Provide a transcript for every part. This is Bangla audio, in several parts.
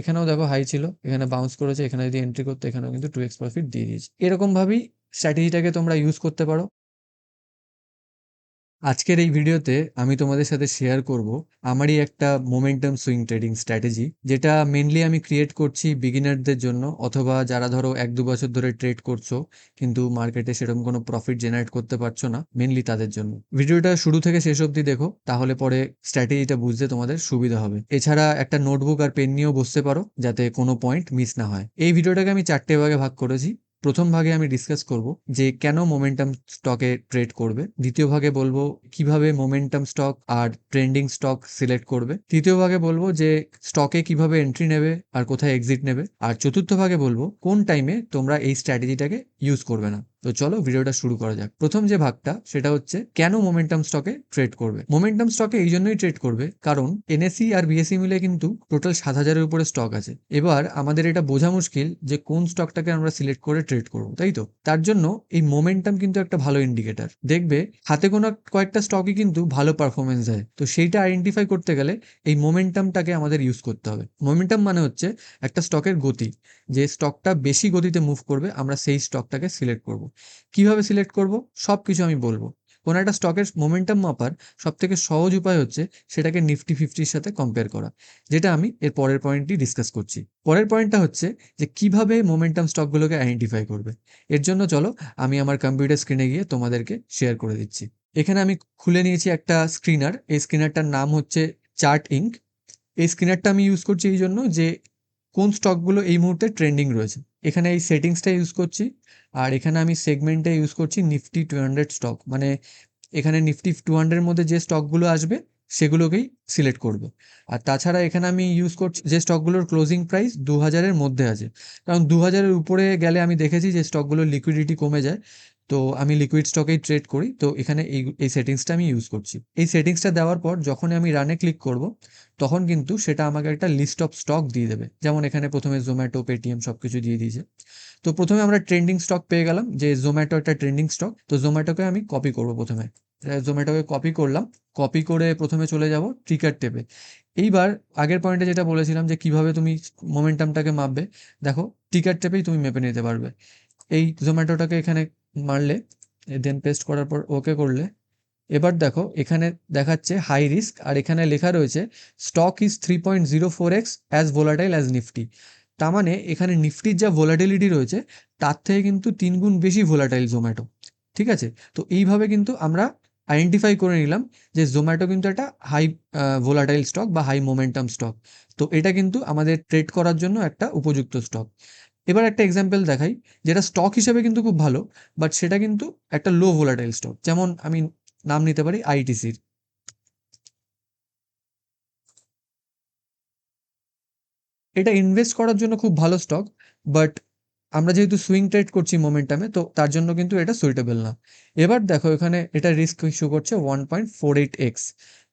এখানেও দেখো হাই ছিল, এখানে বাউন্স করেছে, এখানে যদি এন্ট্রি করতে, এখানেও কিন্তু টু এক্স প্রফিট দিয়ে দিয়েছে। এরকমভাবেই স্ট্র্যাটেজিটাকে তোমরা ইউজ করতে পারো। আজকের এই ভিডিওতে আমি তোমাদের সাথে শেয়ার করব আমারই একটা মোমেন্টাম সুইং ট্রেডিং স্ট্র্যাটেজি যেটা মেনলি আমি ক্রিয়েট করছি বিগিনারদের জন্য অথবা যারা ধরো এক দু বছর ধরে ট্রেড করছ, কিন্তু মার্কেটে সেরকম কোনো প্রফিট জেনারেট করতে পারছ না মেনলি তাদের জন্য। ভিডিওটা শুরু থেকে শেষ অবধি দেখো, তাহলে পরে স্ট্র্যাটেজিটা বুঝতে তোমাদের সুবিধা হবে। এছাড়া একটা নোটবুক আর পেন নিয়েও বসতে পারো, যাতে কোনো পয়েন্ট মিস না হয়। এই ভিডিওটাকে আমি চারটে ভাগে ভাগ করেছি। প্রথম ভাগে আমি ডিসকাস করব যে কেন মোমেন্টাম স্টকে ট্রেড করবে। দ্বিতীয় ভাগে বলব কীভাবে মোমেন্টাম স্টক আর ট্রেন্ডিং স্টক সিলেক্ট করবে। তৃতীয় ভাগে বলব যে স্টকে কীভাবে এন্ট্রি নেবে আর কোথায় এক্সিট নেবে। আর চতুর্থ ভাগে বলব কোন টাইমে তোমরা এই স্ট্র্যাটেজিটাকে ইউজ করবে না। তো চলো ভিডিওটা শুরু করা যাক। প্রথম যে ভাগটা, সেটা হচ্ছে কেন মোমেন্টাম স্টকে ট্রেড করবে? মোমেন্টাম স্টকে এই জন্যই ট্রেড করবে, কারণ এনএসসি আর বিএসসি মিলে কিন্তু টোটাল সাত হাজারের উপরে স্টক আছে। এবার আমাদের এটা বোঝা মুশকিল যে কোন স্টকটাকে আমরা সিলেক্ট করে ট্রেড করব, তাই তো? তার জন্য এই মোমেন্টাম কিন্তু একটা ভালো ইন্ডিকেটার দেখবে, হাতে কোনো কয়েকটা স্টকই কিন্তু ভালো পারফরমেন্স দেয়। তো সেইটা আইডেন্টিফাই করতে গেলে এই মোমেন্টামটাকে আমাদের ইউজ করতে হবে। মোমেন্টাম মানে হচ্ছে একটা স্টকের গতি। যে স্টকটা বেশি গতিতে মুভ করবে, আমরা সেই স্টকটাকে সিলেক্ট করব। কীভাবে সিলেক্ট করব? সব কিছু আমি বলব। কোনো একটা স্টকের মোমেন্টাম মাপার সব থেকে সহজ উপায় হচ্ছে সেটাকে নিফটি ফিফটির সাথে কম্পেয়ার করা, যেটা আমি এর পরের পয়েন্টটি ডিসকাস করছি। পরের পয়েন্টটা হচ্ছে যে কীভাবে মোমেন্টাম স্টকগুলোকে আইডেন্টিফাই করবে। এর জন্য চলো আমি আমার কম্পিউটার স্ক্রিনে গিয়ে তোমাদেরকে শেয়ার করে দিচ্ছি। এখানে আমি খুলে নিয়েছি একটা স্ক্রিনার এই স্ক্রিনারটার নাম হচ্ছে চার্ট ইঙ্ক এই স্ক্রিনারটা আমি ইউজ করছি এই জন্য যে কোন স্টকগুলো এই মুহূর্তে ট্রেন্ডিং রয়েছে? এখানে এই সেটিংসটা ইউজ করছি, আর এখানে আমি সেগমেন্টে ইউজ করছি নিফটি টু হান্ড্রেড স্টক মানে এখানে নিফটি টু হান্ড্রেডের মধ্যে যে স্টকগুলো আসবে, সেগুলোকেই সিলেক্ট করবে। আর তাছাড়া এখানে আমি ইউজ করছি, যে স্টকগুলোর ক্লোজিং প্রাইস দু হাজারের মধ্যে আছে। কারণ দু হাজারের উপরে গেলে আমি দেখেছি যে স্টকগুলোর লিকুইডিটি কমে যায়। তো আমি লিকুইড স্টকেই ট্রেড করি। তো এখানে এই এই সেটিংসটা আমি ইউজ করছি। এই সেটিংসটা দেওয়ার পর যখন আমি রানে ক্লিক করব, তখন কিন্তু সেটা আমাকে একটা লিস্ট অফ স্টক দিয়ে দেবে। যেমন এখানে প্রথমে জোম্যাটো পেটিএম সব কিছু দিয়ে দিয়েছে। তো প্রথমে আমরা ট্রেন্ডিং স্টক পেয়ে গেলাম, যে জোম্যাটো একটা ট্রেন্ডিং স্টক তো জোম্যাটোকে আমি কপি করব প্রথমে। জোম্যাটোকে কপি করলাম কপি করে প্রথমে চলে যাব ট্রিকার টেপে এইবার আগের পয়েন্টে যেটা বলেছিলাম, যে কীভাবে তুমি মোমেন্টামটাকে মাপবে, দেখো টিকার টেপেই তুমি মেপে নিতে পারবে। এই জোম্যাটোটাকে এখানে মারলে দেন পেস্ট করার পর ওকে করলে। এবার দেখো, এখানে দেখাচ্ছে হাই রিস্ক আর এখানে লেখা রয়েছে stock is three point zero four x as volatile as Nifty তার মানে এখানে নিফটির যা ভোলাটিলিটি রয়েছে, তার থেকে কিন্তু তিন গুণ বেশি ভোলাটাইল জোম্যাটো ঠিক আছে? তো এইভাবে কিন্তু আমরা আইডেন্টিফাই করে নিলাম যে জোম্যাটো কিন্তু একটা হাই ভোলাটাইল স্টক বা হাই মোমেন্টাম স্টক তো এটা কিন্তু আমাদের ট্রেড করার জন্য একটা উপযুক্ত স্টক এবার একটা এক্সাম্পল দেখাই, যেটা স্টক হিসেবে কিন্তু খুব ভালো বাট সেটা কিন্তু একটা লো ভোলাটাইল স্টক যেমন আমি নাম নিতে পারি আইটিসির এটা ইনভেস্ট করার জন্য খুব ভালো স্টক বাট আমরা যেহেতু সুইং ট্রেড করছি মোমেন্টামে তো তার জন্য কিন্তু এটা সুইটেবল না। এবার দেখো এখানে এটা রিস্ক ইস্যু করছে one point four eight x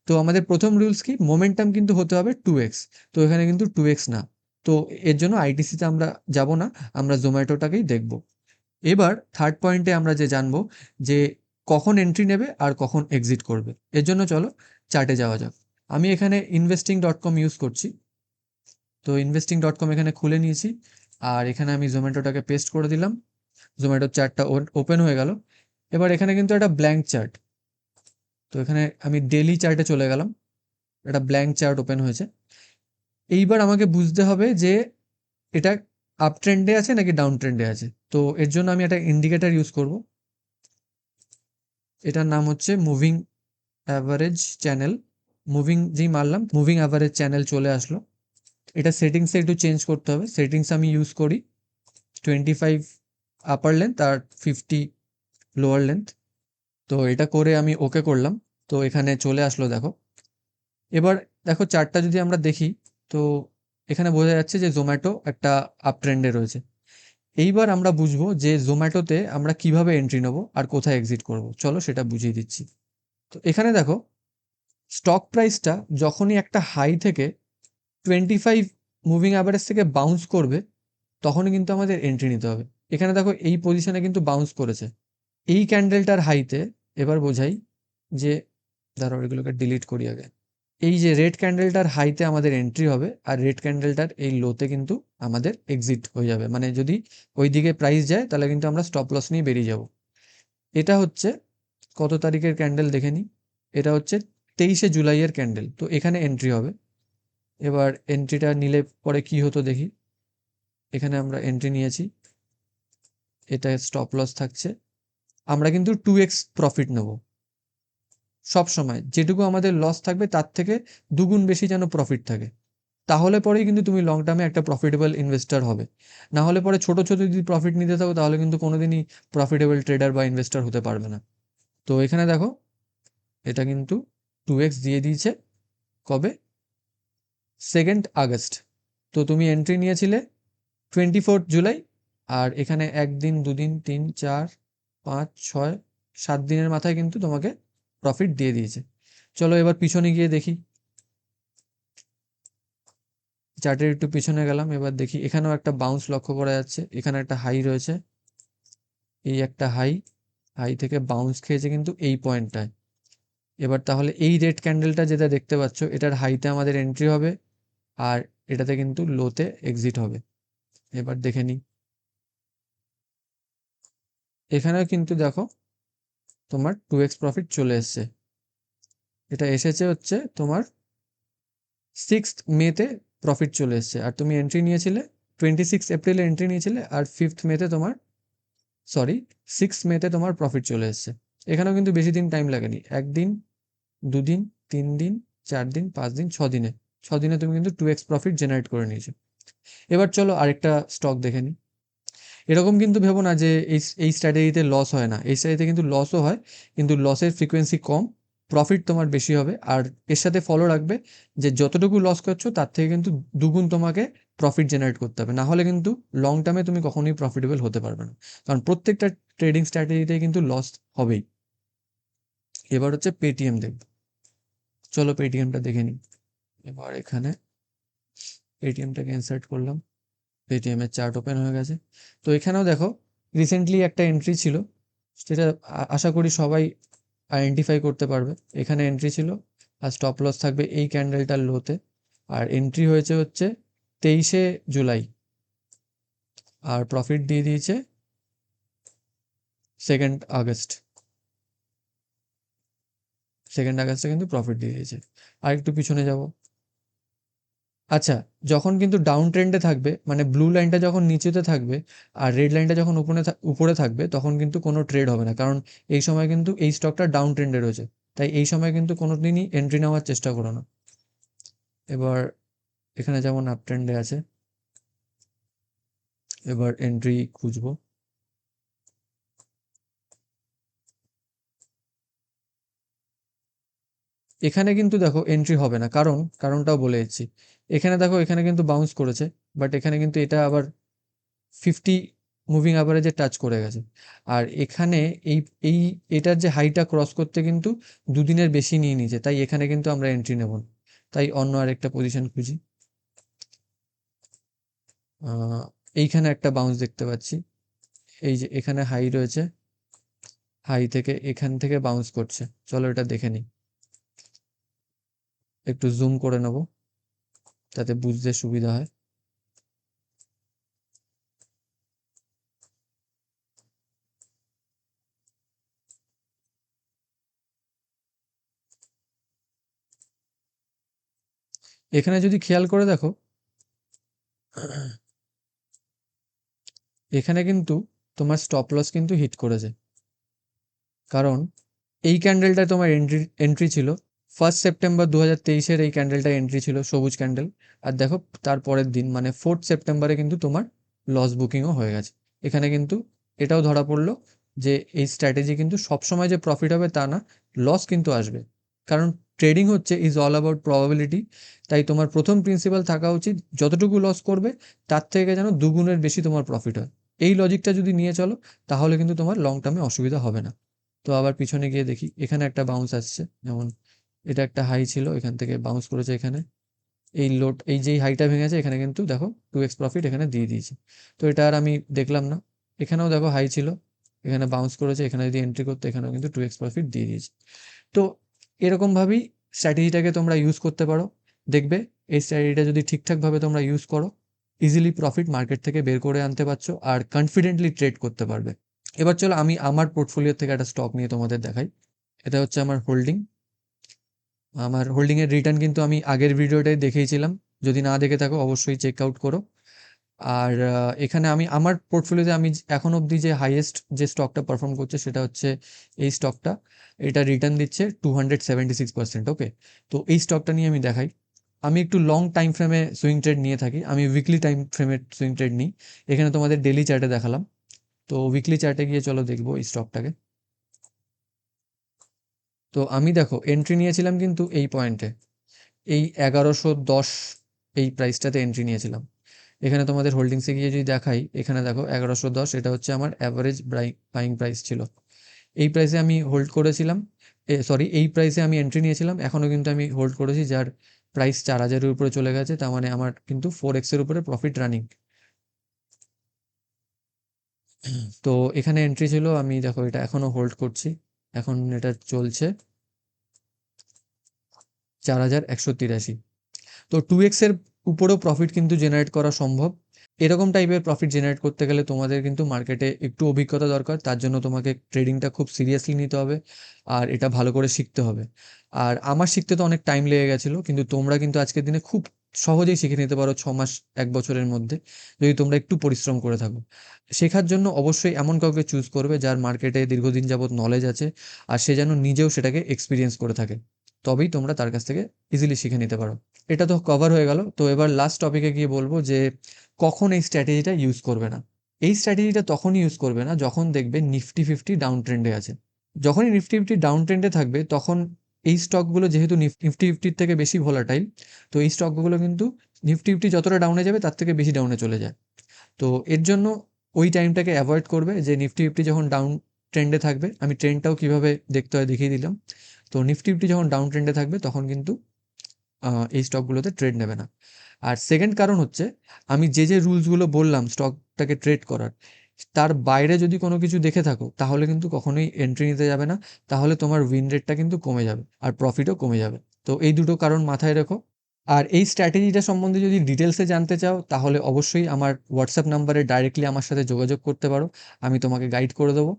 তো আমাদের প্রথম রুলস কি? মোমেন্টাম কিন্তু হতে হবে টু এক্স তো এখানে কিন্তু টু এক্স না। তো এর জন্য আইটিসিতে আমরা যাব না, আমরা জোম্যাটোটাকেই দেখব। এবার থার্ড পয়েন্টে আমরা যে জানব, যে কখন এন্ট্রি নেবে আর কখন এক্সিট করবে। এর জন্য চলো চার্টে যাওয়া যাক। আমি এখানে ইনভেস্টিং ডট কম ইউজ করছি। তো ইনভেস্টিং ডট কম এখানে খুলে নিয়েছি, আর এখানে আমি জোম্যাটোটাকে পেস্ট করে দিলাম। জোম্যাটোর চার্টটা ওপেন হয়ে গেল। এবার এখানে কিন্তু একটা ব্ল্যাঙ্ক চার্ট তো এখানে আমি ডেলি চার্টে চলে গেলাম। একটা ব্ল্যাঙ্ক চার্ট ওপেন হয়েছে। এইবার আমাকে বুঝতে হবে যে এটা আপ ট্রেন্ডে আছে নাকি ডাউন ট্রেন্ডে আছে। তো এর জন্য আমি একটা ইন্ডিকেটার ইউজ করব। এটার নাম হচ্ছে মুভিং অ্যাভারেজ চ্যানেল মুভিং যেই মারলাম মুভিং অ্যাভারেজ চ্যানেল চলে আসলো। এটা সেটিংসে একটু চেঞ্জ করতে হবে। সেটিংস আমি ইউজ করি টোয়েন্টি ফাইভ আপার লেন্থ আর ফিফটি লোয়ার লেন্থ তো এটা করে আমি ওকে করলাম। তো এখানে চলে আসলো, দেখো। এবার দেখো চারটা যদি আমরা দেখি তো এখানে বোঝা যাচ্ছে যে জোম্যাটো একটা আপ ট্রেন্ডে রয়েছে। এইবার আমরা বুঝব যে জোম্যাটোতে আমরা কীভাবে এন্ট্রি নেব আর কোথায় এক্সিট করব। চলো সেটা বুঝিয়ে দিচ্ছি। তো এখানে দেখো স্টক প্রাইসটা যখনই একটা হাই থেকে টোয়েন্টি ফাইভ মুভিং অ্যাভারেজ থেকে বাউন্স করবে, তখনই কিন্তু আমাদের এন্ট্রি নিতে হবে। এখানে দেখো, এই পজিশনে কিন্তু বাউন্স করেছে। এই ক্যান্ডেলটার হাইতে এবার বোঝাই যে ধরো এগুলোকে ডিলিট করি আগে। এই যে রেড ক্যান্ডেলটার হাইতে আমাদের এন্ট্রি হবে, আর রেড ক্যান্ডেলটার এই লোতে কিন্তু আমাদের এক্সিট হয়ে যাবে। মানে যদি ওই দিকে প্রাইস যায়, তাহলে কিন্তু আমরা স্টপ লস নিয়ে বেরিয়ে যাব। এটা হচ্ছে কত তারিখের ক্যান্ডেল দেখে নিই? এটা হচ্ছে তেইশে জুলাইয়ের ক্যান্ডেল তো এখানে এন্ট্রি হবে। এবার এন্ট্রিটা নিলে পরে কি হতো দেখি? এখানে আমরা এন্ট্রি নিয়েছি। এটা স্টপ লস থাকছে। আমরা কিন্তু টু এক্স প্রফিট নেব। সব সময় যেটুকু আমাদের লস থাকবে, তার থেকে দুগুণ বেশি যেন প্রফিট থাকে। তাহলে পরেই কিন্তু তুমি লং টার্মে একটা প্রফিটেবল ইনভেস্টার হবে। না হলে পরে ছোট ছোট যদি প্রফিট নিতে থাকো, তাহলে কিন্তু কোনোদিনই প্রফিটেবল ট্রেডার বা ইনভেস্টার হতে পারবে না। তো এখানে দেখো, এটা কিন্তু টু এক্স দিয়ে দিয়েছে। কবে? Second August. তো তুমি এন্ট্রি নিয়েছিলে টোয়েন্টি ফোর্থ জুলাই, আর এখানে একদিন, দুদিন, তিন, চার, পাঁচ, ছয়, সাত দিনের মাথায় কিন্তু তোমাকে প্রফিট দিয়ে দিয়েছে। চলো এবার পিছনে গিয়ে দেখি। চার্টের একটু পিছনে গেলাম, এবার দেখি। এখানেও একটা বাউন্স লক্ষ্য করা যাচ্ছে। এখানে একটা হাই রয়েছে। এই একটা হাই হাই থেকে বাউন্স খেয়েছে কিন্তু এই পয়েন্টটায় এবার তাহলে এই রেড ক্যান্ডেলটা যেটা দেখতে পাচ্ছ, এটার হাইতে আমাদের এন্ট্রি হবে আর এটাতে কিন্তু লোতে এক্সিট হবে। এবার দেখে নিই। এখানেও কিন্তু দেখো তোমার টু এক্স প্রফিট চলে এসছে। এটা এসেছে হচ্ছে তোমার সিক্স মেতে প্রফিট চলে এসছে। আর তুমি এন্ট্রি নিয়েছিলে টোয়েন্টি সিক্স এপ্রিলে এন্ট্রি নিয়েছিলে, আর ফিফথ মেতে তোমার সরি সিক্স মেতে তোমার প্রফিট চলে এসছে। এখানেও কিন্তু বেশি দিন টাইম লাগেনি। একদিন, দুদিন তিন দিন চার দিন পাঁচ দিন ছ দিনে ছ দিনে তুমি কিন্তু টু এক্স প্রফিট জেনারেট করে নিয়েছো। এবার চলো আরেকটা স্টক দেখে নিই। এরকম কিন্তু ভেবো না যে এই এই স্ট্র্যাটেজিতে লস হয় না। এই স্ট্র্যাটেজিতে কিন্তু লসও হয়, কিন্তু লসের ফ্রিকোয়েন্সি কম প্রফিট তোমার বেশি হবে। আর এর সাথে ফলো রাখবে যে যতটুকু লস করছ, তার থেকে কিন্তু দুগুণ তোমাকে প্রফিট জেনারেট করতে হবে। না হলে কিন্তু লং টার্মে তুমি কখনোই প্রফিটেবল হতে পারবে না। কারণ প্রত্যেকটা ট্রেডিং স্ট্র্যাটেজিতে কিন্তু লস হবেই। এবার হচ্ছে পেটিএম দেখব। চলো পেটিএমটা দেখে নিই। এবার এখানে পেটিএমটাকে ইনসার্ট করলাম। পেটিএম এর চার্ট ওপেন হয়ে গেছে। তো এখানেও দেখো রিসেন্টলি একটা এন্ট্রি ছিল, সেটা আশা করি সবাই আইডেন্টিফাই করতে পারবে। এখানে এন্ট্রি ছিল, আর স্টপ লস থাকবে এই ক্যান্ডেলটার লোতে আর এন্ট্রি হয়েছে হচ্ছে তেইশে জুলাই। আর প্রফিট দিয়ে দিয়েছে সেকেন্ড আগস্ট। সেকেন্ড আগস্টে কিন্তু প্রফিট দিয়ে দিয়েছে। আর একটু পিছনে যাব। আচ্ছা যখন কিন্তু ডাউন ট্রেন্ডে থাকবে মানে ব্লু লাইনটা যখন নিচেতে থাকবে আর রেড লাইনটা যখন উপরে উপরে থাকবে, তখন কিন্তু কোনো ট্রেড হবে না। কারণ এই সময় কিন্তু এই স্টকটা ডাউন ট্রেন্ডে রয়েছে। তাই এই সময় কিন্তু কোনো দিনই এন্ট্রি নেওয়ার চেষ্টা করো না। এবার এখানে যেমন আপ ট্রেন্ডে আছে, এবার এন্ট্রি খুঁজবো। এখানে কিন্তু দেখো এন্ট্রি হবে না। কারণ, কারণটাও বলে দিচ্ছি। এখানে দেখো, এখানে কিন্তু বাউন্স করেছে বাট এখানে কিন্তু এটা আবার ফিফটি মুভিং অ্যাভারেজে টাচ করে গেছে। আর এখানে এই এই, এটার যে হাইটা ক্রস করতে কিন্তু দুদিনের বেশি নিয়ে নিয়েছে, তাই এখানে কিন্তু আমরা এন্ট্রি নেব। তাই অন্য আরেকটা পজিশন খুঁজি। এইখানে একটা বাউন্স দেখতে পাচ্ছি। এই যে এখানে হাই রয়েছে হাই থেকে এখান থেকে বাউন্স করছে। চলো এটা দেখে নিই। একটু জুম করে নেব। যাতে বুঝতে সুবিধা হয়। এখানে যদি খেয়াল করে দেখো, এখানে কিন্তু তোমার স্টপ লস কিন্তু হিট করেছে। কারণ এই ক্যান্ডেলটায় তোমার এন্ট্রি এন্ট্রি ছিল। ফার্স্ট সেপ্টেম্বর দু হাজার তেইশের এই ক্যান্ডেলটা এন্ট্রি ছিল, সবুজ ক্যান্ডেল আর দেখো, তার পরের দিন মানে ফোর্থ সেপ্টেম্বরে কিন্তু তোমার লস বুকিংও হয়ে গেছে। এখানে কিন্তু এটাও ধরা পড়ল যে এই স্ট্র্যাটেজি কিন্তু সবসময় যে প্রফিট হবে তা না লস কিন্তু আসবে। কারণ ট্রেডিং হচ্ছে ইজ অল অ্যাবাউট প্রবাবিলিটি তাই তোমার প্রথম প্রিন্সিপাল থাকা উচিত, যতটুকু লস করবে, তার থেকে যেন দুগুণের বেশি তোমার প্রফিট হয়। এই লজিকটা যদি নিয়ে চলো, তাহলে কিন্তু তোমার লং টার্মে অসুবিধা হবে না। তো আবার পিছনে গিয়ে দেখি, এখানে একটা বাউন্স আসছে, যেমন এটা একটা হাই ছিল, এখান থেকে বাউন্স করেছে এখানে। এই লোড এই যেই হাইটা ভেঙেছে, এখানে কিন্তু দেখো টু এক্স প্রফিট এখানে দিয়ে দিয়েছে। তো এটা আর আমি দেখলাম না। এখানেও দেখো হাই ছিল, এখানে বাউন্স করেছে, এখানে যদি এন্ট্রি করতে, এখানেও কিন্তু টু এক্স প্রফিট দিয়ে দিয়েছে। তো এরকমভাবেই স্ট্র্যাটেজিটাকে তোমরা ইউজ করতে পারো। দেখবে এই স্ট্র্যাটেজিটা যদি ঠিকঠাকভাবে তোমরা ইউজ করো ইজিলি প্রফিট মার্কেট থেকে বের করে আনতে পারছ আর কনফিডেন্টলি ট্রেড করতে পারবে। এবার চলো আমি আমার পোর্টফোলিও থেকে একটা স্টক নিয়ে তোমাদের দেখাই। এটা হচ্ছে আমার হোল্ডিং আমার হোল্ডিংয়ের রিটার্ন কিন্তু আমি আগের ভিডিওটাই দেখিয়েছিলাম। যদি না দেখে থাকো, অবশ্যই চেক আউট করো। আর এখানে আমি, আমার পোর্টফোলিওতে আমি এখন অবধি যে হাইয়েস্ট যে স্টকটা পারফর্ম করছে, সেটা হচ্ছে এই স্টকটা এটা রিটার্ন দিচ্ছে two hundred seventy six percent okay তো এই স্টকটা নিয়ে আমি দেখাই। আমি একটু লং টাইম ফ্রেমে সুইং ট্রেড নিয়ে থাকি। আমি উইকলি টাইম ফ্রেমে সুইং ট্রেড নিই। এখানে তোমাদের ডেলি চার্টে দেখালাম। তো উইকলি চার্টে গিয়ে চলো দেখব এই স্টকটাকে তো আমি দেখো এন্ট্রি নিয়েছিলাম কিন্তু এই পয়েন্টে এই এগারোশো দশ এই প্রাইসটাতে এন্ট্রি নিয়েছিলাম। এখানে তোমাদের হোল্ডিংসে গিয়ে যদি দেখাই, এখানে দেখো এগারোশো দশ, এটা হচ্ছে আমার অ্যাভারেজ বাইং প্রাইস ছিল। এই প্রাইসে আমি হোল্ড করেছিলাম সরি এই প্রাইসে আমি এন্ট্রি নিয়েছিলাম এখনও কিন্তু আমি হোল্ড করেছি, যার প্রাইস চার হাজারের উপরে চলে গেছে, তার মানে আমার কিন্তু ফোর এক্সের উপরে প্রফিট রানিং তো এখানে এন্ট্রি ছিল, আমি দেখো এটা এখনও হোল্ড করছি। এখন এটা চলছে চার হাজার একশো তিরাশি। তো টু এক্সের উপরেও প্রফিট কিন্তু জেনারেট করা সম্ভব। এরকম টাইপের প্রফিট জেনারেট করতে গেলে তোমাদের কিন্তু মার্কেটে একটু অভিজ্ঞতা দরকার, তার জন্য তোমাকে ট্রেডিংটা খুব সিরিয়াসলি নিতে হবে আর এটা ভালো করে শিখতে হবে। আর আমার শিখতে তো অনেক টাইম লেগে গেছিল, কিন্তু তোমরা কিন্তু আজকের দিনে খুব সহজেই শিখে নিতে পারো ছ মাস, এক বছরের মধ্যে, যদি তোমরা একটু পরিশ্রম করে থাকো। শেখার জন্য অবশ্যই এমন কাউকে চুজ করবে যার মার্কেটে দীর্ঘদিন যাবৎ নলেজ আছে আর সে যেন নিজেও সেটাকে এক্সপিরিয়েন্স করে থাকে। তবেই তোমরা তার কাছ থেকে ইজিলি শিখে নিতে পারো। এটা তো কভার হয়ে গেল। তো এবার লাস্ট টপিকে গিয়ে বলব যে, কখন এই স্ট্র্যাটেজিটা ইউজ করবে না? এই স্ট্র্যাটেজিটা তখনই ইউজ করবে না যখন দেখবে নিফটি ফিফটি ডাউন ট্রেন্ডে আছে। যখনই নিফটি ফিফটি ডাউন ট্রেন্ডে থাকবে, তখন এই স্টকগুলো যেহেতু নিফটি ফিফটির থেকে বেশি ভোলাটাইল তো এই স্টকগুলো কিন্তু নিফটি ফিফটি যতটা ডাউনে যাবে তার থেকে বেশি ডাউনে চলে যায়। তো এর জন্য ওই টাইমটাকে অ্যাভয়েড করবে যে নিফটি ফিফটি যখন ডাউন ট্রেন্ডে থাকবে, আমি ট্রেন্ডটাও কীভাবে দেখতে হয় দেখিয়ে দিলাম। তো নিফটি ফিফটি যখন ডাউন ট্রেন্ডে থাকবে তখন কিন্তু এই স্টকগুলোতে ট্রেড নেবে না। আর সেকেন্ড কারণ হচ্ছে, আমি যে যে রুলসগুলো বললাম স্টকটাকে ট্রেড করার তার বাইরে যদি কোনো কিছু দেখে থাকো, তাহলে কিন্তু কখনোই এন্ট্রি নিতে যাবে না। তাহলে তোমার উইন রেটটা কিন্তু কমে যাবে আর প্রফিটও কমে যাবে। তো এই দুটো কারণ মাথায় রেখো। আর এই স্ট্র্যাটেজিটা সম্বন্ধে যদি ডিটেলসে জানতে চাও, তাহলে অবশ্যই আমার হোয়াটসঅ্যাপ নাম্বারে ডাইরেক্টলি আমার সাথে যোগাযোগ করতে পারো। আমি তোমাকে গাইড করে দেবো।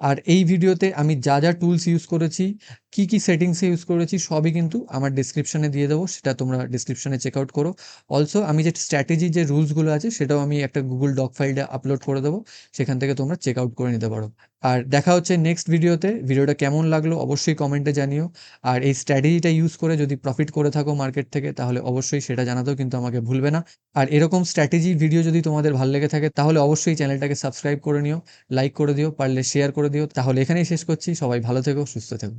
আর এই ভিডিওতে আমি যা যা টুলস ইউজ করেছি কি কি সেটিংসে ইউজ করেছি সবই কিন্তু আমার ডিসক্রিপশনে দিয়ে দেবো, সেটা তোমরা ডিসক্রিপশনে চেক আউট করো। অলসো আমি যে স্ট্র্যাটেজি যে রুলসগুলো আছে, সেটাও আমি একটা গুগল ডক ফাইলে আপলোড করে দেবো, সেখান থেকে তোমরা চেক আউট করে নিতে পারো। আর দেখা হচ্ছে নেক্সট ভিডিওতে ভিডিওটা কেমন লাগল অবশ্যই কমেন্টে জানিও। আর এই স্ট্র্যাটেজিটা ইউজ করে যদি প্রফিট করে থাকো মার্কেট থেকে, তাহলে অবশ্যই সেটা জানাতেও কিন্তু আমাকে ভুলবে না। আর এরকম স্ট্র্যাটেজি ভিডিও যদি তোমাদের ভালো লেগে থাকে, তাহলে অবশ্যই চ্যানেলটাকে সাবস্ক্রাইব করে নিও লাইক করে দিও, পারলে শেয়ার করে দিও। তাহলে এখানেই শেষ করছি, সবাই ভালো থেকো, সুস্থ থেকো।